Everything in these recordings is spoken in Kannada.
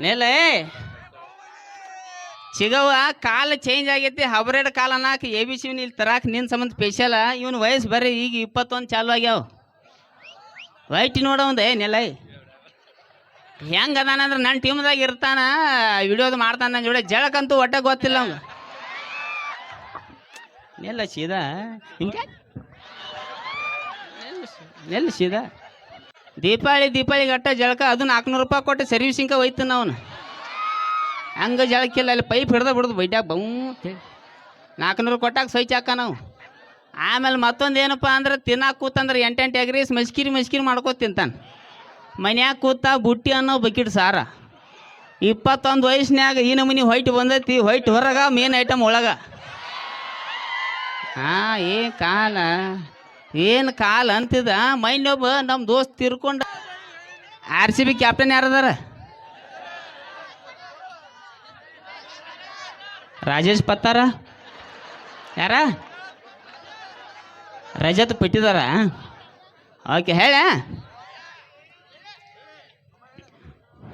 ನೆಲೆ. ಸಿಗವ ಕಾಲ ಚೇಂಜ್ ಆಗೈತಿ, ಹಬ್ರೆಡ್ ಕಾಲ ಅನ್ನಕ್ಕೆ ಎ ಬಿ ಸಿ ಇಲ್ಲಿ ತರಾಕ್ ನಿನ್ನ ಸಂಬಂಧ ಸ್ಪೆಷಲ ಇವನ್ ವಯಸ್ಸು ಬರ್ರಿ, ಈಗ ಇಪ್ಪತ್ತೊಂದು ಚಾಲು ಆಗ್ಯಾವ. ವೈಟ್ ನೋಡವಂದೆ ನೆಲ. ಹೆಂಗ ಅದಾನಂದ್ರೆ ನನ್ನ ಟೀಮ್ದಾಗ ಇರ್ತಾನ, ವಿಡಿಯೋದು ಮಾಡ್ತಾನ ನನ್ನ ಜೋಡಿ, ಜಳಕಂತೂ ಒಟ್ಟ ಗೊತ್ತಿಲ್ಲ ಅವ್ನು ನೆಲ್ಲ ಸೀದಾ. ಹಿಂಗೆ. ನೆಲ್ಲ ಸೀದಾ. ದೀಪಾವಳಿ ದೀಪಾವಳಿ ಗಟ್ಟ ಜಳಕ ಅದು ನಾಲ್ಕುನೂರು ರೂಪಾಯಿ ಕೊಟ್ಟು ಸರ್ವಿಸಿಂಗ ಹೋಯ್ತಾನ ಅವನು ಹಂಗೆ ಜಳಕಿಲ್ಲ ಅಲ್ಲಿ ಪೈಪ್ ಹಿಡ್ದ ಬಿಡ್ದು ಬೈಟ್ಯಾಗ ಬೌ ಅಂತೇಳಿ ನಾಲ್ಕುನೂರು ಕೊಟ್ಟಾಗ ಸ್ವಚ್ಛ ಹಾಕ ನಾವು. ಆಮೇಲೆ ಮತ್ತೊಂದು ಏನಪ್ಪ ಅಂದ್ರೆ ತಿನ್ನಾಕ ಕೂತಂದ್ರೆ ಎಂಟೆಂಟು ಎಗ್ರೀಸ್ ಮಸ್ಕಿರಿ ಮಸ್ಕಿರಿ ಮಾಡ್ಕೋ ತಿಂತಾನೆ. ಮನ್ಯಾಗ ಕೂತ ಬುಟ್ಟಿ ಅನ್ನೋ ಬಕಿಟ್ ಸಾರ. ಇಪ್ಪತ್ತೊಂದು ವಯಸ್ಸಿನಾಗ ಈ ನಮೂನಿ ಹೊಯ್ಟ್ ಬಂದೈತಿ, ಹೊಯ್ಟ್ ಹೊರಗ ಮೇನ್ ಐಟಮ್ ಒಳಗ. ಹಾಂ, ಏ ಕಾಲ. ಏನು ಕಾಲ ಅಂತಿದ? ಮೈನೊಬ್ಬ ನಮ್ಮ ದೋಸ್ತ್ ತಿರ್ಕೊಂಡ. ಆರ್ ಸಿ ಬಿ ಕ್ಯಾಪ್ಟನ್ ಯಾರದಾರ? ರಾಜೇಶ್ ಪತ್ತಾರ? ಯಾರ? ರಜತ್ ಪಟ್ಟಿದಾರ? ಓಕೆ, ಹೇಳ.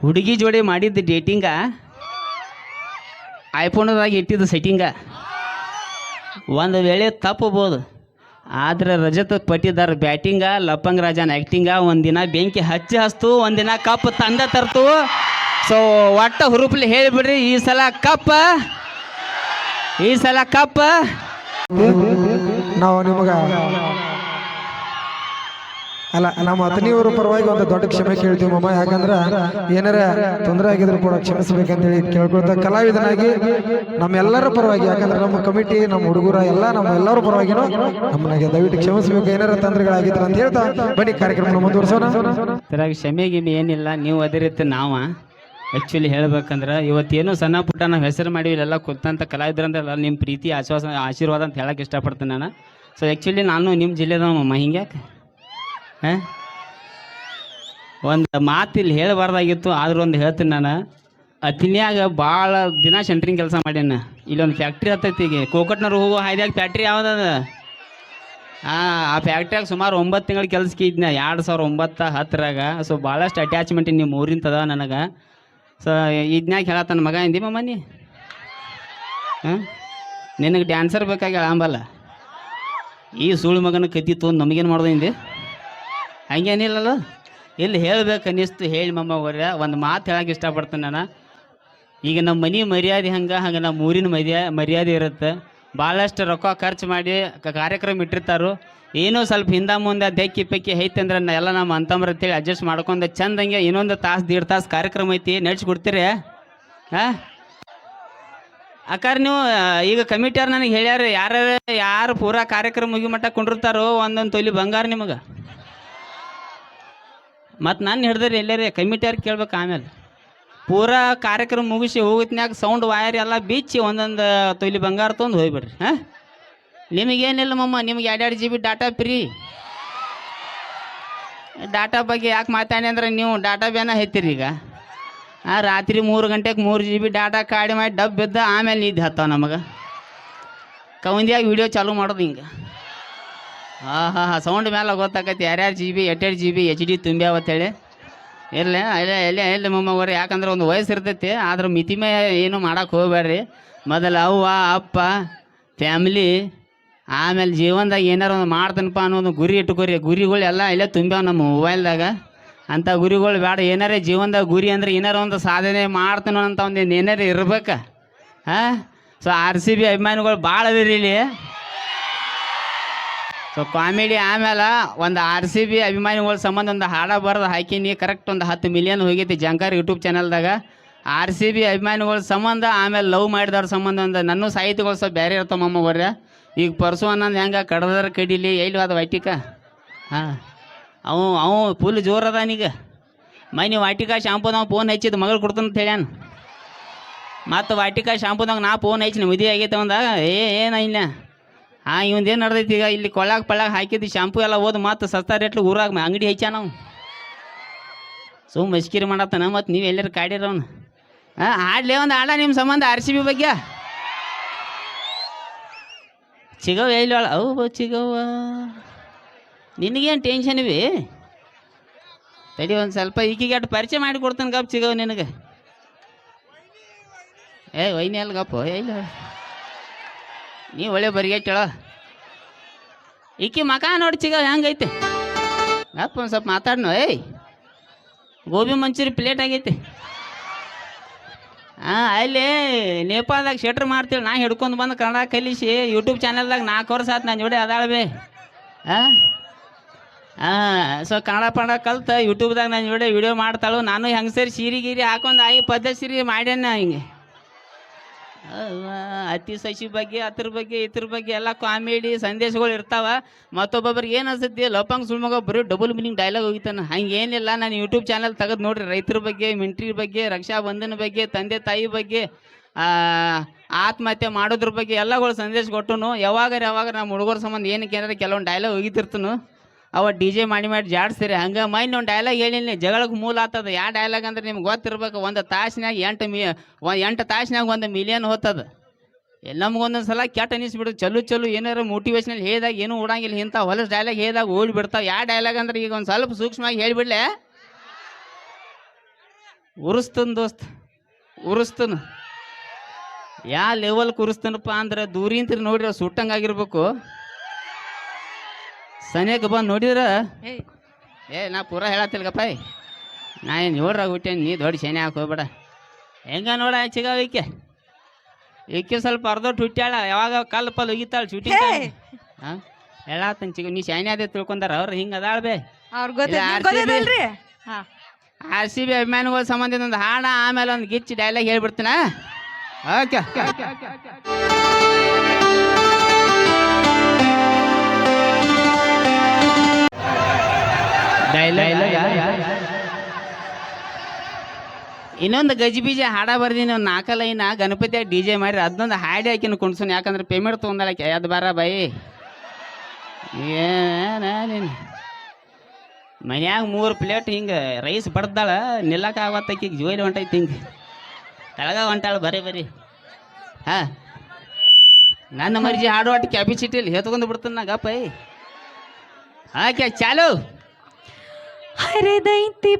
ಹುಡುಗಿ ಜೋಡಿ ಮಾಡಿದ್ದು ಡೇಟಿಂಗ ಐಫೋನದಾಗ ಇಟ್ಟಿದ್ದು ಸೆಟ್ಟಿಂಗ ಒಂದು ವೇಳೆ ತಪ್ಪಬೋದು ಆದ್ರೆ ರಜತ್ ಪಟ್ಟಿದಾರ ಬ್ಯಾಟಿಂಗ, ಲಪ್ಪಂಗ್ ರಾಜನ್ ಆ್ಯಕ್ಟಿಂಗ ಒಂದಿನ ಬೆಂಕಿ ಹಚ್ಚಿ ಹಸ್ತು ಒಂದಿನ ಕಪ್ ತಂದ ತರ್ತು. ಸೊ ಒಟ್ಟ ಹುರುಪ್ಲಿ ಹೇಳಿಬಿಡ್ರಿ, ಈ ಸಲ ಕಪ್. ಈ ಸಲ ಕಪ್. ನಾವು ನಿಮಗ ಅಲ್ಲ ನಮ್ಮ ಅತನಿಯವರು ಪರವಾಗಿ ಒಂದು ದೊಡ್ಡ ಕ್ಷಮೆ ಕೇಳ್ತೀವಿ ಮಮ್ಮ ಯಾಕಂದ್ರೆ ಏನಾರ ತೊಂದರೆ ಆಗಿದ್ರು ಕೂಡ ಕ್ಷಮಿಸ್ಬೇಕಂತೇಳಿ ಕೇಳ್ಕೊಳ್ತಾ ಕಲಾವಿದನಾಗಿ ನಮ್ಮೆಲ್ಲರ ಪರವಾಗಿ, ಯಾಕಂದ್ರೆ ನಮ್ಮ ಕಮಿಟಿ, ನಮ್ಮ ಹುಡುಗರ ಎಲ್ಲ, ನಮ್ಮ ಎಲ್ಲರ ಪರವಾಗಿನೂ ನಮ್ಮನಾಗೆ ದಯವಿಟ್ಟು ಕ್ಷಮಿಸ್ಬೇಕು. ಏನಾರ ತೊಂದರೆಗಳಾಗಿದ್ರು ಅಂತ ಹೇಳ್ತಾ ಬನ್ನಿ ಕಾರ್ಯಕ್ರಮ ಮುಂದುವರ್ಸೋಣ. ಕ್ಷಮೆ ಗಿಮೆ ಏನಿಲ್ಲ, ನೀವು ಅದೇ ರೀತಿ ನಾವು. ಆ್ಯಕ್ಚುಲಿ ಹೇಳ್ಬೇಕಂದ್ರೆ ಇವತ್ತೇನು ಸಣ್ಣ ಪುಟ್ಟ ನಾವು ಹೆಸರು ಮಾಡಿ ಇಲ್ಲೆಲ್ಲ ಕೂತಂತ ಕಲಾವಿದ್ರಂದ್ರಲ್ಲ ನಿಮ್ಮ ಪ್ರೀತಿ, ಆಶ್ವಾಸ, ಆಶೀರ್ವಾದ ಅಂತ ಹೇಳಕ್ಕೆ ಇಷ್ಟಪಡ್ತೀನಿ ನಾನು. ಸೊ ಆ್ಯಕ್ಚುಲಿ ನಾನು ನಿಮ್ಮ ಜಿಲ್ಲೆದವಮ್ಮ ಹಿಂಗ್ಯಾಕೆ? ಹಾಂ ಒಂದು ಮಾತು ಇಲ್ಲಿ ಹೇಳಬಾರ್ದಾಗಿತ್ತು, ಆದ್ರೂ ಒಂದು ಹೇಳ್ತೀನಿ ನಾನು. ಅತಿನ್ಯಾಗ ಭಾಳ ದಿನ ಸೆಂಟ್ರಿಂಗ್ ಕೆಲಸ ಮಾಡ್ಯಾನ. ಇಲ್ಲೊಂದು ಫ್ಯಾಕ್ಟ್ರಿ ಹತ್ತೈತಿ ಈಗ. ಕೋಕಟ್ನವ್ರು ಹೋಗೋ ಹಾಯ್ದಾಗ ಫ್ಯಾಕ್ಟ್ರಿ ಯಾವ್ದದ ಹಾಂ ಆ ಫ್ಯಾಕ್ಟ್ರಿಯಾಗ ಸುಮಾರು ಒಂಬತ್ತು ತಿಂಗಳು ಕೆಲಸಕ್ಕೆ ಇದ್ನ. ಎರಡು ಸಾವಿರ ಒಂಬತ್ತು ಹತ್ತರಾಗ ಸೊ ಭಾಳಷ್ಟು ಅಟ್ಯಾಚ್ಮೆಂಟ್ ನಿಮ್ಮ ಊರಿಂತದ ನನಗೆ. ಸೊ ಇದ್ನ್ಯಾಗ ಹೇಳತ್ತನ ಮಗ? ಇಂದಿ ಮಮ್ಮನಿ ಹಾಂ? ನಿನಗೆ ಡ್ಯಾನ್ಸರ್ ಬೇಕಾಗಿ ಅಂಬಲ್ಲ ಈ ಸುಳ್ಳು ಮಗನ ಕತ್ತಿ ತೊಗೊಂಡು ನಮಗೇನು ಮಾಡ್ದು ಹಿಂದೆ? ಹಂಗೇನಿಲ್ಲಲ್ಲ. ಇಲ್ಲಿ ಹೇಳ್ಬೇಕು ಅನ್ನಿಸ್ತು ಹೇಳಿ ಮಮ್ಮ ಅವ್ರ, ಒಂದು ಮಾತು ಹೇಳಕ್ಕೆ ಇಷ್ಟಪಡ್ತೀನಿ ನಾನು. ಈಗ ನಮ್ಮ ಮನೆ ಮರ್ಯಾದೆ ಹಂಗೆ ಹಂಗೆ ನಮ್ಮ ಊರಿನ ಮರ್ಯಾ, ಮರ್ಯಾದೆ ಇರುತ್ತೆ. ಭಾಳಷ್ಟು ರೊಕ್ಕ ಖರ್ಚು ಮಾಡಿ ಕಾರ್ಯಕ್ರಮ ಇಟ್ಟಿರ್ತಾರೋ. ಏನೋ ಸ್ವಲ್ಪ ಹಿಂದೆ ಮುಂದೆ ದೆಕ್ಕಿ ಪೆಕ್ಕಿ ಐತಂದ್ರೆ ನಾ, ಎಲ್ಲ ನಮ್ಮ ಅಂತಂಬ್ರ ಅಂತೇಳಿ ಅಡ್ಜಸ್ಟ್ ಮಾಡ್ಕೊಂಡು ಚಂದಂಗೆ ಇನ್ನೊಂದು ತಾಸು, ದೀಡ್ ತಾಸು ಕಾರ್ಯಕ್ರಮ ಐತಿ ಕೊಡ್ತೀರಿ? ಹಾಂ? ಅಕ್ಕಾರ ನೀವು, ಈಗ ಕಮಿಟಿಯವ್ರು ನನಗೆ ಹೇಳ್ಯಾರ ಯಾರು ಯಾರು ಪೂರಾ ಕಾರ್ಯಕ್ರಮ ಮುಗಿ ಮಟ್ಟ ಕುಂಡಿರ್ತಾರೋ ಒಂದೊಂದು ತೊಲಿ ಬಂಗಾರ ನಿಮಗೆ. ಮತ್ತು ನಾನು ಹಿಡ್ದ್ರಿ ಎಲ್ಲರೇ ಕಮಿಟಿಯವ್ರು ಕೇಳ್ಬೇಕು ಆಮೇಲೆ. ಪೂರಾ ಕಾರ್ಯಕ್ರಮ ಮುಗಿಸಿ ಹೋಗಿದ್ನಾಗ ಸೌಂಡ್ ವಾಯರ್ ಎಲ್ಲ ಬಿಚ್ಚಿ ಒಂದೊಂದು ತೊಲಿ ಬಂಗಾರ ತೊಂದು ಹೋಗ್ಬಿಡ್ರಿ ಹಾಂ? ನಿಮಗೇನಿಲ್ಲ ಮಮ್ಮ, ನಿಮ್ಗೆ ಎರಡು ಎರಡು G B data free data ಬಗ್ಗೆ ಯಾಕೆ ಮಾತಾಡಿ ಅಂದ್ರೆ ನೀವು ಡಾಟಾ ಬೇನ ಹೇತಿರಿ ಈಗ. ಆ, ರಾತ್ರಿ ಮೂರು ಗಂಟೆಗೆ ಮೂರು ಜಿ ಬಿ ಡಾಟಾ ಕಾಡಿ ಮಾಡಿ ಡಬ್ ಬಿದ್ದ ಆಮೇಲೆ ನಿದ್ದೆ ಹತ್ತಾವ ನಮಗೆ. ಕವಂದಿಯಾಗಿ ವಿಡಿಯೋ ಚಾಲೂ ಮಾಡೋದು ಹಿಂಗೆ. ಹಾಂ ಹಾಂ ಹಾಂ ಸೌಂಡ್ ಮೇಲೆ ಗೊತ್ತಾಕೈತಿ. ಯಾರ್ಯಾರು ಜಿ ಬಿ ಎಟ್ಟೆರಡು ಜಿ ಬಿ ಎಚ್ ಡಿ ತುಂಬ್ಯಾವತ್ತೇಳಿ ಇರಲಿ ಇಲ್ಲ ಇಲ್ಲ ಇಲ್ಲ ಮಮ್ಮವ್ರೆ ಯಾಕಂದ್ರೆ ಒಂದು ವಯಸ್ಸು ಇರ್ತೈತಿ, ಆದ್ರೆ ಮಿತಿಮೆ ಏನು ಮಾಡೋಕೆ ಹೋಗ್ಬೇಡ್ರಿ. ಮೊದಲು ಅವ್ವ, ಅಪ್ಪ ಫ್ಯಾಮ್ಲಿ ಆಮೇಲೆ ಜೀವನದಾಗ ಏನಾರು ಒಂದು ಮಾಡ್ತನಪ್ಪ ಅನ್ನೋದು ಗುರಿ ಇಟ್ಕೋರಿ. ಗುರಿಗಳು ಎಲ್ಲ ಇಲ್ಲೇ ತುಂಬ್ಯಾವ ನಮ್ಮ ಮೊಬೈಲ್ದಾಗ ಅಂಥ ಗುರಿಗಳು ಬೇಡ ಏನಾರೇ ಜೀವನದಾಗ ಗುರಿ ಅಂದ್ರೆ ಏನಾರ ಒಂದು ಸಾಧನೆ ಮಾಡ್ತಾನೋ ಅಂತ ಒಂದು ಏನಾರು ಇರ್ಬೇಕು. ಹಾಂ? ಸೊ ಆರ್ ಸಿ ಬಿ ಅಭಿಮಾನಿಗಳು ಭಾಳ ಅದಿರಿ ಇಲ್ಲಿ. ಸೊ ಕಾಮಿಡಿ ಆಮೇಲೆ ಒಂದು ಆರ್ ಸಿ ಬಿ ಅಭಿಮಾನಿಗಳ ಸಂಬಂಧ ಒಂದು ಹಾಡ ಬರೆದು ಹಾಕಿನಿ. ಕರೆಕ್ಟ್ ಒಂದು ಹತ್ತು ಮಿಲಿಯನ್ ಹೋಗೈತಿ ಜಂಕಾರ್ ಯೂಟ್ಯೂಬ್ ಚಾನಲ್ದಾಗ ಆರ್ ಸಿ ಬಿ ಅಭಿಮಾನಿಗಳ ಸಂಬಂಧ, ಆಮೇಲೆ ಲವ್ ಮಾಡಿದವ್ರ ಸಂಬಂಧ ಒಂದು ನನ್ನ ಸಾಹಿತಿಗಳು ಸ್ವಲ್ಪ ಬೇರೆ ಇರ್ತಾವ ಮಮ್ಮ ಬರ್ರ ಈಗ ಪರ್ಸು ಅನ್ನೋದು ಹೆಂಗೆ ಕಡದಾರ ಕಡಿಲಿ, ಎಲ್ಲಿ ಅದು ವೈಟಿಕ ಹಾಂ. ಅವು ಅವು ಫುಲ್ ಜೋರು ಅದಾನೀಗ ಮೈ ವಾಟಿಕ ಶಾಂಪುದಾಗ ಫೋನ್ ಹಚ್ಚಿದ್ದು ಮಗಳು ಕೊಡ್ತಂತ ಹೇಳ್ಯಾನ. ಮತ್ತು ವಾಟಿಕ ಶಾಂಪುದಾಗ ನಾ ಫೋನ್ ಹಚ್ಚಿ ಮದುವೆ ಆಗೈತೆ ಅಂದಾಗ, ಏ, ಏನ ಇಲ್ಲ ಹಾಂ ಇವಂದೇನು ನಡ್ದೈತಿ ಈಗ? ಇಲ್ಲಿ ಕೊಳ್ಳಾಗ ಪಳ್ಳಾಗ ಹಾಕಿದ್ದು ಶಾಂಪು ಎಲ್ಲ ಓದು ಮತ್ತು ಸಸ್ತಾ ರೇಟ್ಲು ಊರಾಗ ಅಂಗಡಿ ಹಚ್ಚ ನಾವು ಸುಮ್ ಮಸ್ಕಿರಿ ಮಾಡತ್ತಾನ ಮತ್ತು ನೀವು ಎಲ್ಲರೂ ಕಾಡಿರವನು ಹಾಂ ಆಡ್ಲೇ ಒಂದು ಆಡ ನಿಮ್ಮ ಸಂಬಂಧ ಆರ್ ಸಿ ಬಿ ಬಗ್ಗೆ. ಚಿಗವ್ ಎಲ್ಲಿ ಅವು ಚಿಗವ್ವ. ನಿನಗೇನು ಟೆನ್ಷನ್ ಇವಿ? ತಡಿ ಒಂದು ಸ್ವಲ್ಪ ಈಕಿಗೆ ಅಟ್ಟು ಪರಿಚಯ ಮಾಡಿ ಕೊಡ್ತಾನೆ ಗಪ್ ಚಿಗವ್ ನಿನಗೆ. ಏ, ವೈನಿ ಅಲ್ಲ ಗಪ್ಪ ಇಲ್ಲ ನೀ ಒಳ್ಳೆ ಬರಿಗೆಟ್ಟಳ ಈಕಿ ಮಕ ನೋಡಿ ಚಿಗ, ಹೆಂಗೈತೆ? ಅಪ್ಪ, ಒಂದು ಸ್ವಲ್ಪ ಮಾತಾಡ್ನು, ಏಯ್. ಗೋಬಿ ಮಂಚೂರಿ ಪ್ಲೇಟ್ ಆಗೈತೆ. ಹಾಂ ಅಲ್ಲಿ ನೇಪಾಳದಾಗ ಶೆಟ್ರ್ ಮಾಡ್ತೀವಿ ನಾ ಹಿಡ್ಕೊಂಡು ಬಂದು ಕನ್ನಡ ಕಲಿಸಿ ಯೂಟ್ಯೂಬ್ ಚಾನಲ್ದಾಗ ನಾಲ್ಕು ವರ್ಷ ಆಯ್ತು ನಾನು ಜೋಡಿ ಅದಾಳ್ಬೇ ಹಾಂ ಹಾಂ ಸೊ ಕನ್ನಡ ಪನ್ನಡ ಕಲ್ತು ಯೂಟ್ಯೂಬ್ದಾಗ ನಾನು ಜೋಡಿ ವಿಡಿಯೋ ಮಾಡ್ತಾಳು. ನಾನು ಹೆಂಗೆ ಸರಿ ಸೀರೆ ಗೀರಿ ಹಾಕೊಂಡು ಆಗಿ ಪದ್ಧತಿ ಸೀರೆ ಮಾಡ್ಯಾನ ಹಿಂಗೆ. ಅತಿ ಸಸಿ ಬಗ್ಗೆ ಅದ್ರ ಬಗ್ಗೆ ಇದ್ರ ಬಗ್ಗೆ ಎಲ್ಲ ಕಾಮಿಡಿ ಸಂದೇಶಗಳು ಇರ್ತಾವ. ಮತ್ತೊಬ್ಬೊಬ್ರಿಗೆ ಏನು ಅನ್ಸುತ್ತೆ? ಲೋಪಂಗ್ ಸುಳ್ಮಗ ಬರೀ ಡಬಲ್ ಮೀನಿಂಗ್ ಡೈಲಾಗ್ ಹೋಗಿತಾನ ಹಂಗೆ ಏನಿಲ್ಲ, ನಾನು ಯೂಟ್ಯೂಬ್ ಚಾನಲ್ ತೆಗೆದು ನೋಡ್ರಿ. ರೈತರ ಬಗ್ಗೆ, ಮಿಂಟ್ರಿ ಬಗ್ಗೆ ರಕ್ಷಾ ಬಂಧನ ಬಗ್ಗೆ, ತಂದೆ ತಾಯಿ ಬಗ್ಗೆ ಆತ್ಮಹತ್ಯೆ ಮಾಡೋದ್ರ ಬಗ್ಗೆ ಎಲ್ಲಗಳು ಸಂದೇಶ ಕೊಟ್ಟನು. ಯಾವಾಗ ಯಾವಾಗ ನಮ್ಮ ಹುಡುಗರ ಸಂಬಂಧ ಏನಕ್ಕೆ ಏನಾರ ಕೆಲವೊಂದು ಡೈಲಾಗ್ ಹೋಗಿತಿರ್ತನು ಅವ ಡಿ ಜೆ ಮಾಡಿ ಮಾಡಿ ಜಾಡ್ಸ್ತೀರಿ ಹಂಗೆ ಮೈನ್ ಒಂದು ಡೈಲಾಗ್ ಹೇಳಿನಿ ಜಗಳಕ್ಕೆ ಮೂಲ ಆತದ ಯಾವ ಡೈಲಾಗ್ ಅಂದ್ರೆ ನಿಮ್ಗೆ ಗೊತ್ತಿರ್ಬೇಕು. ಒಂದು ತಾಸಿನಾಗ ಎಂಟು ಮಿ, ಒಂದು ಎಂಟು ತಾಸಿನಾಗ ಒಂದು ಮಿಲಿಯನ್ ಹೋಗ್ತದ ನಮ್ಗೊಂದೊಂದು ಸಲ ಕೆಟ್ಟ ಅನಿಸ್ಬಿಡು ಚಲು ಚಲು ಏನಾರು ಮೋಟಿವೇಶ್ನಲ್ಲಿ ಹೇಳಿದಾಗ ಏನು ಓಡಂಗಿಲ್ಲ ಇಂಥ ಹೊಲಸು ಡೈಲಾಗ್ ಹೇಳಿದಾಗ ಓಡಿ ಬಿಡ್ತಾವೆ. ಯಾವ ಡೈಲಾಗ್ ಅಂದ್ರೆ ಈಗ ಒಂದು ಸ್ವಲ್ಪ ಸೂಕ್ಷ್ಮವಾಗಿ ಹೇಳಿಬಿಡ್ಲೆ. ಉರಿಸ್ತನ್ ದೋಸ್ತ್. ಉರಿಸ್ತನ್. ಯಾ ಲೆವೆಲ್ ಕುರಿಸ್ತನಪ್ಪ ಅಂದ್ರೆ ದೂರಿಂತ ನೋಡಿರೋ, ಸುಟ್ಟಂಗೆ ಆಗಿರ್ಬೇಕು. ಸನಿಯಕ್ಕೆ ಬಂದು ನೋಡಿದ್ರ? ಏ. ನಾ ಪೂರ ಹೇಳತ್ತಿಲ್ಗಪ್ಪ ನಾ ಏನು ನೋಡ್ರಾಗ ಹುಟ್ಟೇನಿ ನೀ ದೊಡ್ಡ ಶನಿ ಹಾಕಿ ಹೋಗ್ಬೇಡ. ಹೆಂಗ ನೋಡ ಚಿಗಾವ ಈಕೆ? ಈಕೆ ಸ್ವಲ್ಪ ಅರ್ಧೊಟ್ಟು ಹುಟ್ಟ್ಯಾಳ ಯಾವಾಗ ಕಲ್ಲು ಪಲ್ ಒಗಿತಾಳ ಚುಟ್ಟಿ ಹಾಂ. ಹೇಳತ್ತಂಗ ಚಿಗ ನೀ ಶಾನಿ ಅದೇ ತಿಳ್ಕೊಂಡಾರ ಅವ್ರು ಹಿಂಗೆ ಅದಾಳ ಬೇ. ಅದಾಳ್ಬೆ ಹಾ. ಆರ್ ಸಿ ಬಿ ಅಭಿಮಾನಿಗಳ ಸಂಬಂಧಿತ ಒಂದು ಹಾಡ ಆಮೇಲೆ ಒಂದು ಗಿಚ್ಚಿ ಡೈಲಾಗ್ ಹೇಳ್ಬಿಡ್ತೀನ? ಓಕೆ. ಇನ್ನೊಂದು ಗಜಿಬೀಜ ಹಾಡ ಬರ್ದೀನಿ ಒಂದು ನಾಲ್ಕು ಲೈನ ಗಣಪತಿ ಡಿ ಜೆ ಮಾಡಿ ಅದನ್ನೊಂದು ಹಾಡಿ ಹಾಕಿನ ಕುಣ್ಸೋಣ ಯಾಕಂದ್ರೆ ಪೇಮೆಂಟ್ ತೊಗೊಂಡಳಕ್ಕೆ ಅದು ಬಾರ ಬೈ? ಏನೇನು ನೀನು? ಮನ್ಯಾಗ ಮೂರು ಪ್ಲೇಟ್ ಹಿಂಗೆ ರೈಸ್ ಬಡ್ದಾಳ ನಿಲ್ಲಕ್ಕೆ ಆಗತ್ತಕ್ಕೆ ಈಗ ಜೋಲಿ ಹೊಂಟೈತಿ ಹಿಂಗೆ. ಕೆಳಗ ಹೊಂಟಾಳು ಬರೀ ಬರೀ ಹಾಂ. ನನ್ನ ಮರ್ಜಿ ಹಾಡು ಒಟ್ಟು ಕ್ಯಾಪಿಸಿಟಿಲಿ ಹೆತ್ಕೊಂಡು ಬಿಡ್ತಾನೆ ನಾ ಗಪ್ಪ ಓಕೆ ಚಾಲು. ಹರಿದೈತಿ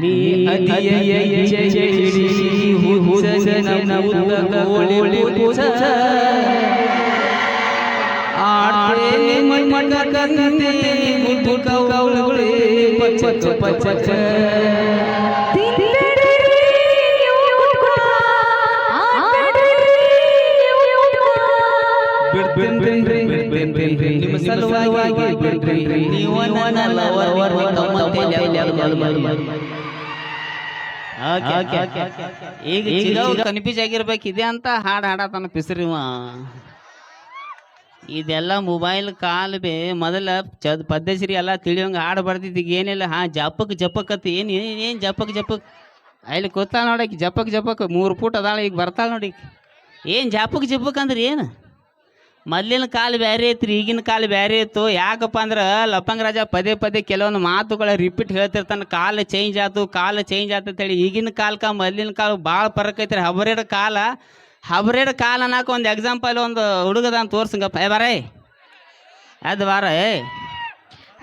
ನೀ ನಿಮ್ಮ ಸಲುವಾಗಿ ಬಿಡ್ರಿ ನೀವು ನನ್ನ ಲವರ್ ಈಗ ಕನ್ಫ್ಯೂಸ್ ಆಗಿರ್ಬೇಕು ಇದೆ ಅಂತ ಹಾಡು ಹಾಡತನ ಪಿಸ್ರಿವ ಇದೆಲ್ಲ ಮೊಬೈಲ್ ಕಾಲ್ ಬೇ, ಮೊದಲ ಚದ್ ಪದ್ಧತಿರಿ ಎಲ್ಲ ತಿಳಿಯೋಂಗ ಹಾಡು ಬರ್ದಿದ್ದ ಈಗ ಏನಿಲ್ಲ. ಹಾ, ಜಪಕ್ ಜಪಕ್ ಅಂತ ಏನು ಏನು ಜಪಕ್ ಜಪಕ್? ಅಲ್ಲಿ ಕೂತಾಳ ನೋಡಕ್ಕೆ ಜಪಕ್ ಜಪಕ್ ಮೂರು ಫೂಟ್ ಅದಾಳ ಈಗ ಬರ್ತಾಳ ನೋಡಿ ಏನು ಜಪಕ್ ಜಪಕ್ ಅಂದ್ರೆ ಏನು? ಮೊದ್ಲಿನ ಕಾಲ ಬ್ಯಾರೆ ಐತ್ರಿ, ಈಗಿನ ಕಾಲ ಬ್ಯಾರೆ ಇತ್ತು. ಯಾಕಪ್ಪ ಅಂದ್ರೆ ಲಪಂಗ ರಾಜ ಪದೇ ಪದೇ ಕೆಲವೊಂದು ಮಾತುಗಳ ರಿಪೀಟ್ ಹೇಳ್ತಿರ್ತಾನೆ. ಕಾಲ ಚೇಂಜ್ ಆಯ್ತು ಕಾಲ ಚೇಂಜ್ ಆಯ್ತು ಅಂತೇಳಿ ಈಗಿನ ಕಾಲಕ್ಕೆ ಮೊದ್ಲಿನ ಕಾಲ ಭಾಳ ಫರಕ್ ಐತ್ರಿ. ಕಾಲ ಹಬರೇಡ್ ಕಾಲ ಅನ್ನಕ್ಕೆ ಒಂದು ಎಕ್ಸಾಂಪಲ್ ಒಂದು ಹುಡುಗದ ಅಂತ ತೋರ್ಸಂಗಪ್ಪ. ಏ ಬಾರೇ. ಅದು ಬಾರ ಏ.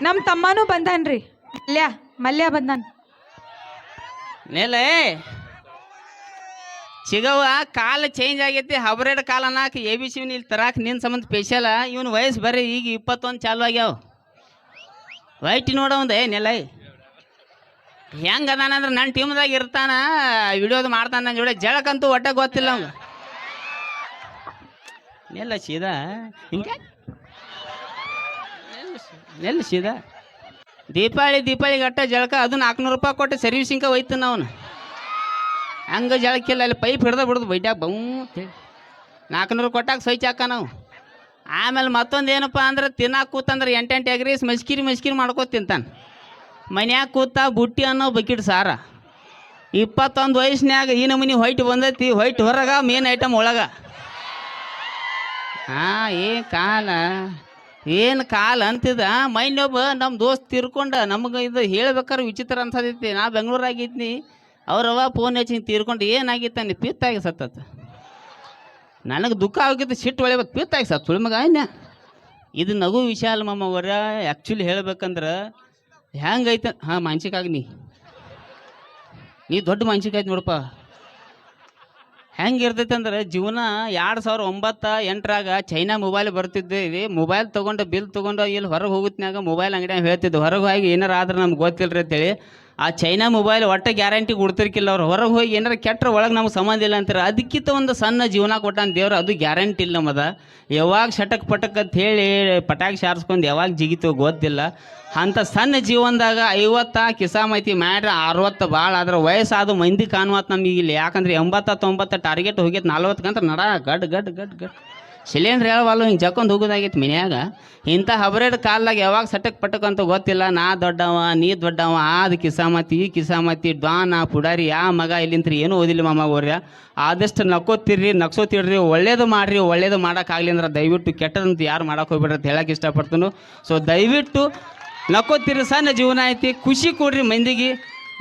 ನಮ್ ತಮ್ಮನೂ ಬಂದಾನ್ರಿ ಮಲ್ಯ ಮಲ್ಯ ಬಂದಾನ. ನೆಲೆ. ಚಿಗವ್ವ ಕಾಲ ಚೇಂಜ್ ಆಗೈತಿ ಹಬ್ರೆಡ್ ಕಾಲ ಅನ್ನಕ್ಕೆ ಎ ಬಿ ಸಿ ಇಲ್ಲಿ ತರಾಕ್ ನಿನ್ನ ಸಂಬಂಧ ಸ್ಪೆಷಲ ಇವನ್ ವಯಸ್ಸು ಬರ್ರಿ ಈಗ ಇಪ್ಪತ್ತೊಂದು ಚಾಲು ಆಗ್ಯಾವ. ವೈಟ್ ನೋಡ ಒಂದು ಏ ನೆಲ. ಹೆಂಗೆ ಅದಾನಂದ್ರೆ ನನ್ನ ಟೀಮ್ದಾಗ ಇರ್ತಾನ ವಿಡಿಯೋದು ಮಾಡ್ತಾನ ನನ್ನ ಜೋಡಿ ಜಳಕ್ಕಂತೂ ಒಟ್ಟ ಗೊತ್ತಿಲ್ಲ ಅವಂಗ ನೆಲ್ಲ ಸೀದಾ? ಹಿಂಗೆ ನೆಲ್ಲ ಸೀದಾ? ದೀಪಾವಳಿ ದೀಪಾವಳಿ ಗಟ್ಟ ಜಳಕ ಅದು ನಾಲ್ಕುನೂರು ರೂಪಾಯಿ ಕೊಟ್ಟು ಸರ್ವಿಸಿಂಗ ಒಯ್ತಾನ ಅವನು ಹಂಗೆ ಜಳಕಿಲ್ಲ ಅಲ್ಲಿ ಪೈಪ್ ಹಿಡ್ದ ಬಿಡ್ದು ಬೈಡ್ಯಾಗ ಬೌ ನಾಲ್ಕುನೂರು ಕೊಟ್ಟಾಗ ಸ್ವಚ್ಛ ಹಾಕ ನಾವು. ಆಮೇಲೆ ಮತ್ತೊಂದು ಏನಪ್ಪ ಅಂದ್ರೆ ತಿನ್ನಾಕ ಕೂತಂದ್ರೆ ಎಂಟೆಂಟು ಎಗ್ರೀಸ್ ಮಸ್ಕಿರಿ ಮಸ್ಕಿರಿ ಮಾಡ್ಕೋತ ತಿಂತಾನೆ. ಮನ್ಯಾಗ ಕೂತ ಬುಟ್ಟಿ ಅನ್ನೋ ಬಕೆಟ್ ಸಾರ. ಇಪ್ಪತ್ತೊಂದು ವಯಸ್ಸಿನಾಗ ಈ ನಮೂನಿ ಹೊಯ್ಟ್ ಬಂದೈತಿ ಹೊಯ್ಟ್ ಹೊರಗ ಮೇನ್ ಐಟಮ್ ಒಳಗ. ಹಾಂ ಏನು ಕಾಲ ಏನು ಕಾಲ ಅಂತಿದ? ಮೈನೊಬ್ಬ ನಮ್ಮ ದೋಸ್ತ್ ತೀರ್ಕೊಂಡ, ನಮಗೆ ಇದು ಹೇಳ್ಬೇಕಾದ್ರೆ ವಿಚಿತ್ರ ಅನ್ಸತೈತಿ. ನಾ ಬೆಂಗಳೂರಾಗಿದ್ನಿ ಅವ್ರವ್ವ ಫೋನ್ ಹಚ್ಚಿ ತೀರ್ಕೊಂಡು ಏನಾಗಿತ್ತ ನೀ ಪಿತ್ತಾಗಿ ಸತ್ತತ್ತ. ನನಗೆ ದುಃಖ ಆಗಿತ್ತು ಸಿಟ್ಟು ಒಳಿಬೇಕು ಪಿತ್ತಾಗಿ ಸತ್ ಸುಳಿ ಮಗ ಇದು ನಗು ವಿಶಾಲ ಮಮ್ಮ ಅವರ ಆ್ಯಕ್ಚುಲಿ ಹೇಳ್ಬೇಕಂದ್ರೆ, ಹೆಂಗೈತೆ? ಹಾಂ ಮಾನಸಿಕಾಗಿ ನೀ ದೊಡ್ಡ ಮಾನಸಿಕ ನೋಡಪ್ಪ. ಹೆಂಗೆ ಇರ್ತೈತೆ ಅಂದ್ರೆ ಜೀವನ ಎರಡು ಸಾವಿರ ಒಂಬತ್ತ ಎಂಟರಾಗ ಚೈನಾ ಮೊಬೈಲ್ ಬರ್ತಿದ್ದೆ. ಮೊಬೈಲ್ ತೊಗೊಂಡು ಬಿಲ್ ತೊಗೊಂಡು ಇಲ್ಲಿ ಹೊರಗೆ ಹೋಗುತ್ತಿನಾಗ ಮೊಬೈಲ್ ಅಂಗಡಿಯಾಗ ಹೇಳ್ತಿದ್ದು. ಹೊರಗೆ ಹೋಗಿ ಏನಾರ ಆದ್ರೆ ನಮ್ಗೆ ಗೊತ್ತಿಲ್ರಿ ಅಂತೇಳಿ. ಆ ಚೈನಾ ಮೊಬೈಲ್ ಒಟ್ಟು ಗ್ಯಾರಂಟಿ ಕೊಡ್ತಿರ್ಕಿಲ್ಲ ಅವ್ರು. ಹೊರಗೆ ಹೋಗಿ ಏನಾರ ಕೆಟ್ಟರೆ ಒಳಗೆ ನಮ್ಗೆ ಸಂಬಂಧ ಇಲ್ಲ ಅಂತಾರೆ. ಅದಕ್ಕಿಂತ ಒಂದು ಸಣ್ಣ ಜೀವನ ಕೊಟ್ಟಾನ ದೇವ್ರು, ಅದು ಗ್ಯಾರಂಟಿ ಇಲ್ಲ ನಮ್ಮದ ಯಾವಾಗ ಶಟಕ್ ಪಟಕ್ ಅಂತ ಹೇಳಿ ಪಟಾಕಿ ಸಾರಿಸ್ಕೊಂಡು ಯಾವಾಗ ಜಿಗಿತು ಗೊತ್ತಿಲ್ಲ. ಅಂಥ ಸಣ್ಣ ಜೀವನದಾಗ ಐವತ್ತ ಕಿಸಾಮೈತಿ ಮ್ಯಾಟ್ರ್ ಅರವತ್ತು ಭಾಳ ಆದ್ರೆ ವಯಸ್ಸಾದ ಮಂದಿ ಕಾಣುವತ್ತು ನಮಗೆ ಇಲ್ಲಿ. ಯಾಕಂದ್ರೆ ಎಂಬತ್ತ ತೊಂಬತ್ತ ಟಾರ್ಗೆಟ್ ಹೋಗೈತೆ ನಲ್ವತ್ತಕ್ಕಂತ ನಡ, ಗಡ್ ಗಡ್ ಗಡ್ ಗಡ್. ಸಿಲಿಂಡ್ರ್ ಹೇಳವಲ್ಲ ಹಿಂಗೆ ಜಕ್ಕೊಂಡು ಹೋಗೋದಾಗಿತ್ತು ಮನ್ಯಾಗ. ಇಂಥ ಹಬ್ರೇಡ್ ಕಾಲ್ದಾಗ ಯಾವಾಗ ಸಟಕ್ ಪಟಕ್ ಅಂತ ಗೊತ್ತಿಲ್ಲ, ನಾ ದೊಡ್ಡವ, ನೀ ದೊಡ್ಡವ ಆದ ಕಿಸಾಮತಿ, ಈ ಕಿಸಾಮತಿ ನಾ ಪುಡಾರಿ, ಯಾ ಮಗ ಇಲ್ಲಿಂತ್ರಿ ಏನೂ ಓದಿಲ್ಲ ಮಾಮ ಅವ್ರ ಆದಷ್ಟು ನಕ್ಕೋತಿರ್ರಿ ನಕ್ಸೋತಿರ್ರಿ, ಒಳ್ಳೇದು ಮಾಡ್ರಿ, ಒಳ್ಳೇದು ಮಾಡೋಕ್ಕಾಗಲಿ ಅಂದ್ರೆ ದಯವಿಟ್ಟು ಕೆಟ್ಟದಂತ ಯಾರು ಮಾಡೋಕೆ ಹೋಗ್ಬೇಡ್ರಿ ಅಂತ ಹೇಳಕ್ಕೆ ಇಷ್ಟಪಡ್ತೀನಿ. ಸೊ ದಯವಿಟ್ಟು ನಕ್ಕೋತಿರಿ ಸಣ್ಣ ಜೀವನ ಐತಿ, ಖುಷಿ ಕೊಡ್ರಿ ಮಂದಿಗೆ.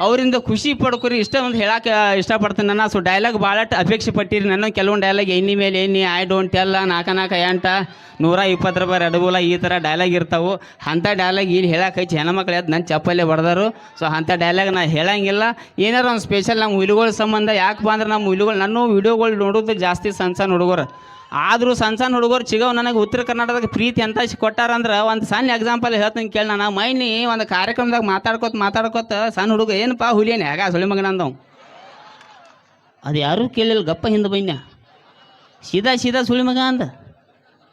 ಅವರಿಂದ ಖುಷಿ ಪಡ್ಕೊರಿ, ಇಷ್ಟ ಒಂದು ಹೇಳಕ್ಕೆ ಇಷ್ಟಪಡ್ತೀನಿ ನಾನು ಸೊ ಡೈಲಾಗ್ ಭಾಳಷ್ಟು ಅಪೇಕ್ಷೆ ಪಟ್ಟಿರಿ ನನ್ನ. ಕೆಲವೊಂದು ಡೈಲಾಗ್ ಎನ್ನಿ ಮೇಲೆ ಎನ್ನಿ ಐ ಡೋಂಟ್ ಎಲ್ಲ ನಾಲ್ಕು ನಾಲ್ಕ ಎಂಟ, ನೂರ ಇಪ್ಪತ್ತು ರೂಪಾಯಿ ರೆಡ್ಬೂಲ ಈ ಥರ ಡೈಲಾಗ್ ಇರ್ತಾವೆ. ಅಂಥ ಡೈಲಾಗ್ ಇಲ್ಲಿ ಹೇಳಕ್ಕೆ ಹಚ್ಚಿ ಹೆಣ್ಮಕ್ಳು ಅದು ನನ್ನ ಚಪ್ಪಲ್ಲೇ ಹೊಡೆದರು. ಸೊ ಅಂಥ ಡೈಲಾಗ್ ನಾನು ಹೇಳಂಗಿಲ್ಲ. ಏನಾರು ಒಂದು ಸ್ಪೆಷಲ್ ನಮ್ಮ ಹುಲಿಗಳ ಸಂಬಂಧ ಯಾಕಪ್ಪ ಅಂದ್ರೆ ನಮ್ಮ ಹುಲಿಗಳು, ನನ್ನ ವೀಡಿಯೋಗಳು ನೋಡೋದು ಜಾಸ್ತಿ ಸಣ್ಣ ಸಣ್ಣ ಹುಡುಗರು. ಆದರೂ ಸಣ್ಣ ಸಣ್ಣ ಹುಡುಗರು ಚಿಗವ್ ನನಗೆ ಉತ್ತರ ಕರ್ನಾಟಕದ ಪ್ರೀತಿ ಅಂತ ಕೊಟ್ಟಾರಂದ್ರೆ ಒಂದು ಸಣ್ಣ ಎಕ್ಸಾಂಪಲ್ ಹೇಳ್ತೀನಿ ಕೇಳಿ ನಾನು. ಮೈನಿ ಒಂದು ಕಾರ್ಯಕ್ರಮದಾಗ ಮಾತಾಡ್ಕೊತ ಮಾತಾಡ್ಕೊತ ಸಣ್ಣ ಹುಡುಗ, ಏನಪ್ಪ ಹುಲಿಯೇನೆ? ಆಗ ಸುಳಿ ಮಗನ ಅಂದವು. ಅದು ಯಾರೂ ಕೇಳಿಲ್ಲ, ಗಪ್ಪ ಹಿಂದೆ ಬೈನ್ಯ ಸೀದಾ ಸೀದಾ ಸುಳಿ ಮಗ ಅಂದ.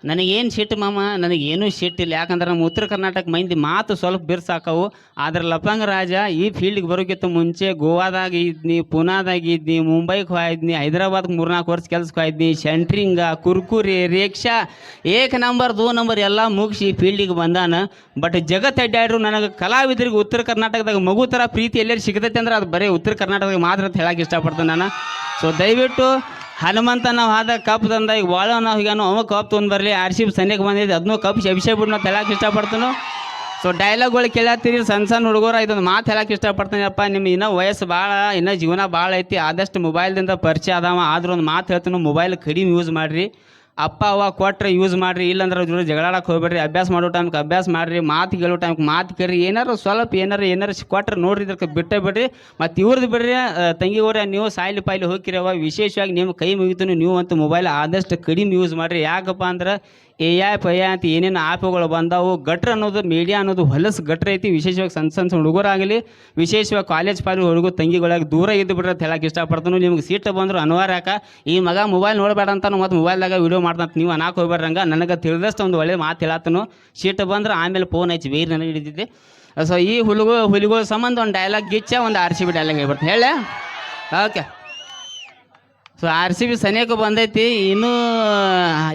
ನನಗೇನು ಸಿಟ್ಟು ಮಾಮ? ನನಗೇನೂ ಸಿಟ್ಟಿಲ್ಲ ಯಾಕಂದ್ರೆ ನಮ್ಮ ಉತ್ತರ ಕರ್ನಾಟಕ ಮಂದಿ ಮಾತು ಸ್ವಲ್ಪ ಬಿರ್ಸಾಕವು. ಆದ್ರೆ ಲಪಂಗ ರಾಜ ಈ ಫೀಲ್ಡ್ಗೆ ಬರೋಕ್ಕಿಂತ ಮುಂಚೆ ಗೋವಾದಾಗ ಇದ್ನಿ, ಪುನಾದಾಗ ಇದ್ನಿ, ಮುಂಬೈಗೆ ಹೋಗಿದ್ನಿ ಹೈದ್ರಾಬಾದ್ಗೆ ಮೂರ್ನಾಲ್ಕು ವರ್ಷ ಕೆಲ್ಸಕ್ಕೆ ಹೋಗಿದ್ನಿ ಸೆಂಟ್ರಿಂಗ ಕುರ್ಕುರಿ, ರಿಕ್ಷಾ, ಏಕ ನಂಬರ್, ದೋ ನಂಬರ್ ಎಲ್ಲ ಮುಗಿಸಿ ಫೀಲ್ಡಿಗೆ ಬಂದಾನ. ಬಟ್ ಜಗತ್ತು ಅಡ್ಡಾಡ್ರು ನನಗೆ ಕಲಾವಿದರಿಗೆ ಉತ್ತರ ಕರ್ನಾಟಕದಾಗ ಮಗು ಥರ ಪ್ರೀತಿ ಎಲ್ಲರೂ ಸಿಗ್ತೈತೆ ಅಂದ್ರೆ ಅದು ಬರೀ ಉತ್ತರ ಕರ್ನಾಟಕದಾಗ ಮಾತ್ರ ಅಂತ ಹೇಳಕ್ಕೆ ಇಷ್ಟಪಡ್ತೇನೆ ನಾನು. ಸೊ ದಯವಿಟ್ಟು ಹನುಮಂತ ನಾವು ಆದ ಕಪ್ ತಂದ ಈಗ ಭಾಳ ನಾವು ಈಗ ಅವ ಕಪ್ ತೊಗೊಂಡು ಬರಲಿ, ಆರ್ ಸಿ ಬಿ ಸನ್ಯಕ್ಕೆ ಬಂದಿದ್ದು ಅದನ್ನೂ ಕಪ್ ಅಭಿಷೇಕ್ ಬಿಟ್ಟು ನಾವು ಹೇಳಕ್ಕೆ ಇಷ್ಟಪಡ್ತೀನಿ. ಸೊ ಡೈಲಾಗ್ಗಳು ಕೇಳತ್ತೀರಿ ಸಣ್ಣ ಸಣ್ಣ ಹುಡುಗರು ಇದೊಂದು ಮಾತು ಹೇಳಕ್ಕೆ ಇಷ್ಟಪಡ್ತೀನಪ್ಪ ನಿಮ್ಗೆ ಇನ್ನೂ ವಯಸ್ಸು ಭಾಳ ಇನ್ನೂ ಜೀವನ ಭಾಳ ಐತಿ, ಆದಷ್ಟು ಮೊಬೈಲ್ದಿಂದ ಪರಿಚಯ ಅದಾವ ಆದ್ರೂ ಒಂದು ಮಾತು ಹೇಳ್ತೀನಿ ಮೊಬೈಲ್ ಕಡಿಮೆ ಯೂಸ್ ಮಾಡಿರಿ. ಅಪ್ಪ, ಅವ್ವ ಕೊಟ್ಟರೆ ಯೂಸ್ ಮಾಡಿರಿ, ಇಲ್ಲಂದ್ರೆ ಜೋಡಿ ಜಗಳಾಡಕ್ಕೆ ಹೋಗ್ಬೇಡ್ರಿ, ಅಭ್ಯಾಸ ಮಾಡೋ ಟೈಮ್ಗೆ ಅಭ್ಯಾಸ ಮಾಡಿರಿ, ಮಾತು ಕೇಳೋ ಟೈಮ್ಗೆ ಮಾತು ಕೇಳ್ರಿ, ಏನಾರು ಸ್ವಲ್ಪ ಏನಾರು ಏನಾರು ಕೊಟ್ರೆ ನೋಡ್ರಿ ಇದಕ್ಕೆ ಬಿಟ್ಟೇ ಬಿಡ್ರಿ. ಮತ್ತು ಇವ್ರದ್ದು ಬಿಡ್ರಿ ತಂಗಿ ಊರ ನೀವು ಸಾಯ್ಲಿ ಪಾಯ್ಲಿ ಹೋಗಿರವ ವಿಶೇಷವಾಗಿ ನಿಮ್ಮ ಕೈ ಮುಗಿತು ನೀವು ಅಂತ ಮೊಬೈಲ್ ಆದಷ್ಟು ಕಡಿಮೆ ಯೂಸ್ ಮಾಡಿರಿ. ಯಾಕಪ್ಪ ಅಂದ್ರೆ ಎ ಐ ಪೈ ಅಂತ ಏನೇನು ಆ್ಯಪ್ಗಳು ಬಂದವು. ಗಟ್ರ ಅನ್ನೋದು ಮೀಡಿಯಾ ಅನ್ನೋದು ಹೊಲಸು ಗಟ್ರ ಐತಿ. ವಿಶೇಷವಾಗಿ ಸಣ್ಣ ಸಣ್ಣ ಹುಡುಗರಾಗಲಿ ವಿಶೇಷವಾಗಿ ಕಾಲೇಜ್ ಪಾಲಿ ಹುಡುಗರು ತಂಗಿಗಳಾಗಿ ದೂರ ಇದ್ದು ಬಿಡ್ರಿ ಅಂತ ಹೇಳಕ್ಕೆ ಇಷ್ಟಪಡ್ತಾನು. ನಿಮ್ಗೆ ಸೀಟ್ ಬಂದರು ಅನಿವಾರ್ಯ ಈ ಮಗ ಮೊಬೈಲ್ ನೋಡಬೇಡ ಅಂತ ಮತ್ತು ಮೊಬೈಲ್ದಾಗ ವಿಡಿಯೋ ಮಾಡ್ದಂತ ನೀವು ಅನಾಕ್ ಹೋಗ್ಬಾರ್ದಂಗ ನನಗೆ ತಿಳಿದಷ್ಟು ಒಂದು ಒಳ್ಳೆ ಮಾತು ಹೇಳತ್ತನು ಸೀಟ್ ಬಂದ್ರೆ ಆಮೇಲೆ ಫೋನ್ ಹಚ್ಚಿ ಬೇರೆ ನನಗೆ ಹಿಡಿದಿದ್ದೆ. ಸೊ ಈ ಹುಲಿಗು ಹುಲಿಗಳ ಸಂಬಂಧ ಒಂದು ಡೈಲಾಗ್ ಗಿಚ್ಚ ಒಂದು ಆರ್ ಸಿ ಬಿ ಡೈಲಾಗ್ ಹೇಳ್ಬಿಡ್ತೀನಿ ಹೇಳ okay so R C B ಸನಿಯಕ್ಕೆ ಬಂದೈತಿ. ಇನ್ನೂ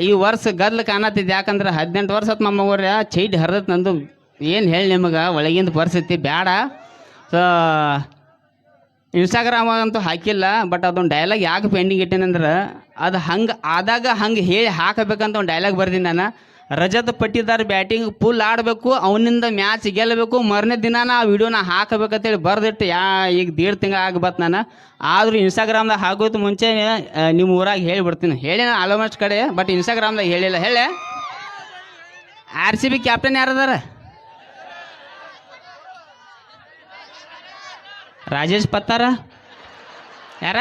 ಈ ವರ್ಷ ಗದ್ಲು ಕಾಣತ್ತಿದ್ದು. ಯಾಕಂದ್ರೆ ಹದಿನೆಂಟು ವರ್ಷ ಆತು ಮಮ್ಮವ್ರ ಚೈಟ್ ಹರಿದತ್ ನಂದು. ಏನು ಹೇಳಿ ನಿಮಗೆ? ಒಳಗಿಂದ ಪರಿಸ್ಥಿತಿ ಬೇಡ ಸೊ ಇನ್ಸ್ಟಾಗ್ರಾಮ್ ಅಂತೂ ಹಾಕಿಲ್ಲ. ಬಟ್ ಅದೊಂದು ಡೈಲಾಗ್ ಯಾಕೆ ಪೆಂಡಿಂಗ್ ಇಟ್ಟೇನಂದ್ರೆ ಅದು ಹಂಗೆ ಆದಾಗ ಹಂಗೆ ಹೇಳಿ ಹಾಕಬೇಕಂತ ಒಂದು ಡೈಲಾಗ್ ಬರ್ದೀನಿ ನಾನು. ರಜತ್ ಪಟ್ಟಿದಾರ್ ಬ್ಯಾಟಿಂಗ್ ಫುಲ್ ಆಡಬೇಕು, ಅವನಿಂದ ಮ್ಯಾಚ್ ಗೆಲ್ಲಬೇಕು ಮರನೇ ದಿನಾನ ಆ ವಿಡಿಯೋನ ಹಾಕಬೇಕಂತೇಳಿ ಬರೆದಿಟ್ಟು ಯಾ ಈಗ ದೇಡ್ ತಿಂಗಳು ಆಗ್ಬತ್ ನಾನು. ಆದರೂ ಇನ್ಸ್ಟಾಗ್ರಾಮ್ದಾಗ ಹಾಕೋದು ಮುಂಚೆ ನಿಮ್ಮ ಊರಾಗ ಹೇಳಿಬಿಡ್ತೀನಿ. ಹೇಳಿ ನಾನು ಆಲ್ಮೋಸ್ಟ್ ಕಡೆ ಬಟ್ ಇನ್ಸ್ಟಾಗ್ರಾಮ್ದಾಗ ಹೇಳಿಲ್ಲ. ಹೇಳೆ? ಆರ್ ಸಿ ಬಿ ಕ್ಯಾಪ್ಟನ್ ಯಾರದಾರ? ರಾಜೇಶ್ ಪತ್ತಾರ? ಯಾರ?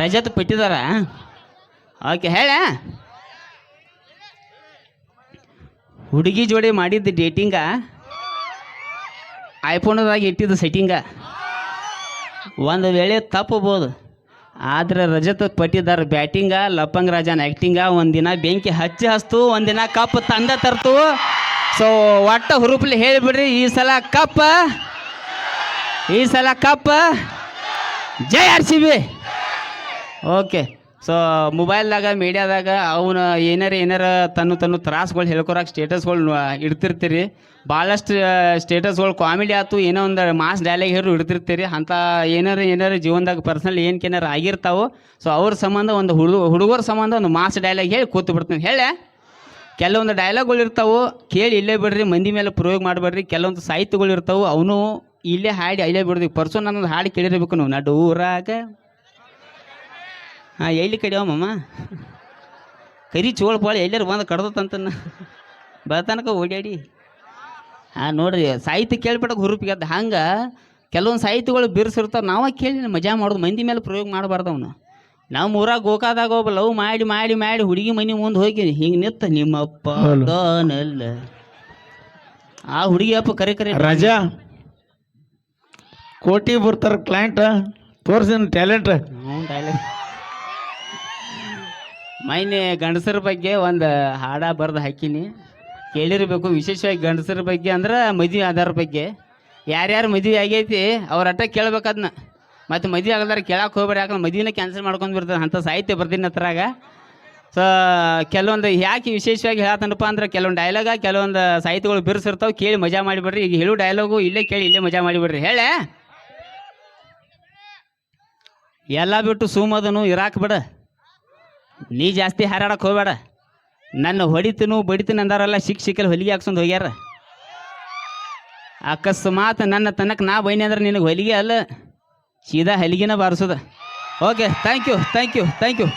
ರಜತ್ ಪಟ್ಟಿದಾರ ಓಕೆ, ಹೇಳ. ಹುಡುಗಿ ಜೋಡಿ ಮಾಡಿದ್ದು ಡೇಟಿಂಗ ಐಫೋನದಾಗ ಇಟ್ಟಿದ್ದು ಸೆಟ್ಟಿಂಗ ಒಂದು ವೇಳೆ ತಪ್ಪಬೋದು. ಆದರೆ ರಜತ್ ಪಟ್ಟಿದಾರ ಬ್ಯಾಟಿಂಗ ಲಪ್ಪಂಗ ರಾಜನ್ ಆ್ಯಕ್ಟಿಂಗ ಒಂದಿನ ಬೆಂಕಿ ಹಚ್ಚಿ ಹಸ್ತು ಒಂದಿನ ಕಪ್ ತಂದ ತರ್ತು. ಸೊ ಒಟ್ಟ ಹುರುಪ್ಲಿ ಹೇಳಿಬಿಡ್ರಿ, ಈ ಸಲ ಕಪ್, ಈ ಸಲ ಕಪ್. ಜೈ R C B. Okay. So ಮೊಬೈಲ್ದಾಗ ಮೀಡಿಯಾದಾಗ ಅವನ ಏನಾರ ಏನಾರ ತನ್ನ ತನ್ನ ತ್ರಾಸ್ಗಳು ಹೇಳ್ಕೊರಕ್ಕೆ ಸ್ಟೇಟಸ್ಗಳು ಇಡ್ತಿರ್ತೀರಿ. ಭಾಳಷ್ಟು ಸ್ಟೇಟಸ್ಗಳು ಕಾಮಿಡಿ ಆಯ್ತು ಏನೋ ಒಂದು ಮಾಸ್ ಡೈಲಾಗ್ ಹೇಳಿ ಇಡ್ತಿರ್ತೀರಿ. ಅಂಥ ಏನಾರ ಏನಾರ ಜೀವನದಾಗ ಪರ್ಸನಲ್ ಏನಾರ ಆಗಿರ್ತಾವೆ ಸೊ ಅವ್ರ ಸಂಬಂಧ ಒಂದು ಹುಡುಗ, ಹುಡುಗರ ಸಂಬಂಧ ಒಂದು ಮಾಸ್ ಡೈಲಾಗ್ ಹೇಳಿ ಕೂತು ಬಿಡ್ತೀನಿ ಹೇಳೆ. ಕೆಲವೊಂದು ಡೈಲಾಗ್ಗಳು ಇರ್ತಾವೆ, ಕೇಳಿ ಇಲ್ಲೇ ಬಿಡ್ರಿ, ಮಂದಿ ಮೇಲೆ ಪ್ರಯೋಗ ಮಾಡಬೇಡ್ರಿ. ಕೆಲವೊಂದು ಸಾಹಿತ್ಯಗಳು ಇರ್ತಾವೆ, ಅವನು ಇಲ್ಲೇ ಹಾಡಿ ಇಲ್ಲೇ ಬಿಡ್ದು ಪರ್ಸು ಅನ್ನೋದು ಹಾಡು ಕೇಳಿರಬೇಕು ನಾವು. ನಡೂರಾಗ ಹಾಂ ಎಲ್ಲಿ ಕಡಿಯವಮ್ಮ ಕರಿ ಚೋಳ ಪಾಳಿ ಎಲ್ಲರೂ ಬಂದು ಕಡ್ದತ್ತಂತನ್ನ. ಬರ್ತನಕ ಓಡ್ಯಾಡಿ ಹಾಂ ನೋಡ್ರಿ ಸಾಹಿತ್ಯ ಕೇಳ್ಬಿಟ್ಟಕ್ಕೆ ಹುರುಪಿಗೆ ಹಂಗೆ ಕೆಲವೊಂದು ಸಾಹಿತ್ಯಗಳು ಬಿರ್ಸಿರ್ತಾವೆ. ನಾವೇ ಕೇಳಿ ಮಜಾ ಮಾಡೋದು ಮಂದಿ ಮೇಲೆ ಪ್ರಯೋಗ ಮಾಡಬಾರ್ದು ಅವನು. ನಮ್ಮ ಊರಾಗ ಗೋಕಾದಾಗ ಒಬ್ಬ ಲವ್ ಮಾಡಿ ಮಾಡಿ ಮಾಡಿ ಹುಡುಗಿ ಮನೆ ಮುಂದೆ ಹೋಗಿ ಹಿಂಗೆ ನಿತ್ತ ನಿಮ್ಮಪ್ಪ ದಾನಲ್ಲ. ಆ ಹುಡುಗಿ ಅಪ್ಪ ಕರೆ ಕರೆ ರಾಜಾ ಕೋಟಿ ಬರ್ತಾರ ಕ್ಲೈಂಟ್ ತೋರ್ಸಿನ ಟ್ಯಾಲೆಂಟ್ ಹ್ಞೂ ಡೈಲಾಗ್ ಮೈನೆ ಗಂಡಸರ ಬಗ್ಗೆ ಒಂದು ಹಾಡ ಬರೆದು ಹಾಕಿನಿ. ಕೇಳಿರ್ಬೇಕು, ವಿಶೇಷವಾಗಿ ಗಂಡಸರ ಬಗ್ಗೆ ಅಂದ್ರೆ ಮದುವೆ ಆಧಾರ ಬಗ್ಗೆ. ಯಾರ್ಯಾರು ಮದುವೆ ಆಗೈತಿ, ಅವ್ರ ಅಟ್ಟ ಕೇಳ್ಬೇಕದ್ನ ಮತ್ತು ಮದುವೆ ಆಗಲ್ದಾರ ಕೇಳಕ್ಕೆ ಹೋಗ್ಬೇಡಿ, ಯಾಕಂದ್ರೆ ಮದುವೆನ ಕ್ಯಾನ್ಸಲ್ ಮಾಡ್ಕೊಂಡು ಬಿಡ್ತಾರೆ ಅಂಥ ಸಾಹಿತ್ಯ ಬರ್ತೀನಿ ಹತ್ರಾಗ ಸೊ ಕೆಲವೊಂದು ಯಾಕೆ ವಿಶೇಷವಾಗಿ ಹೇಳತ್ತನಪ್ಪ ಅಂದ್ರೆ ಕೆಲವೊಂದು ಡೈಲಾಗ ಕೆಲವೊಂದು ಸಾಹಿತ್ಯಗಳು ಬಿರ್ಸಿರ್ತಾವೆ, ಕೇಳಿ ಮಜಾ ಮಾಡಿಬಿಡ್ರಿ. ಈಗ ಹೇಳು ಡೈಲಾಗು ಇಲ್ಲೇ ಕೇಳಿ, ಇಲ್ಲೇ ಮಜಾ ಮಾಡಿಬಿಡ್ರಿ. ಹೇಳೆ. ಎಲ್ಲ ಬಿಟ್ಟು ಸುಮ್ಮದನು ಇರಾಕ್ ಬಿಡ. ನೀ ಜಾಸ್ತಿ ಹಾರಾಡಕ್ಕೆ ಹೋಗಬೇಡ. ನನ್ನ ಹೊಡಿತನು ಬಡಿತೀನಿ ಅಂದಾರಲ್ಲ ಸಿಕ್ಕ ಸಿಕ್ಕಲ್ಲಿ ಹೊಲಿಗೆ ಹಾಕ್ಸೊಂದು ಹೋಗ್ಯಾರ. ಅಕಸ್ಮಾತ್ ನನ್ನ ತನಕ ನಾ ಬೈನಿ ಅಂದ್ರೆ ನಿನಗೆ ಹೊಲಿಗೆ ಅಲ್ಲ, ಸೀದಾ ಹಲಿಗೆನ ಬಾರಿಸೋದ. Okay thank you thank you thank you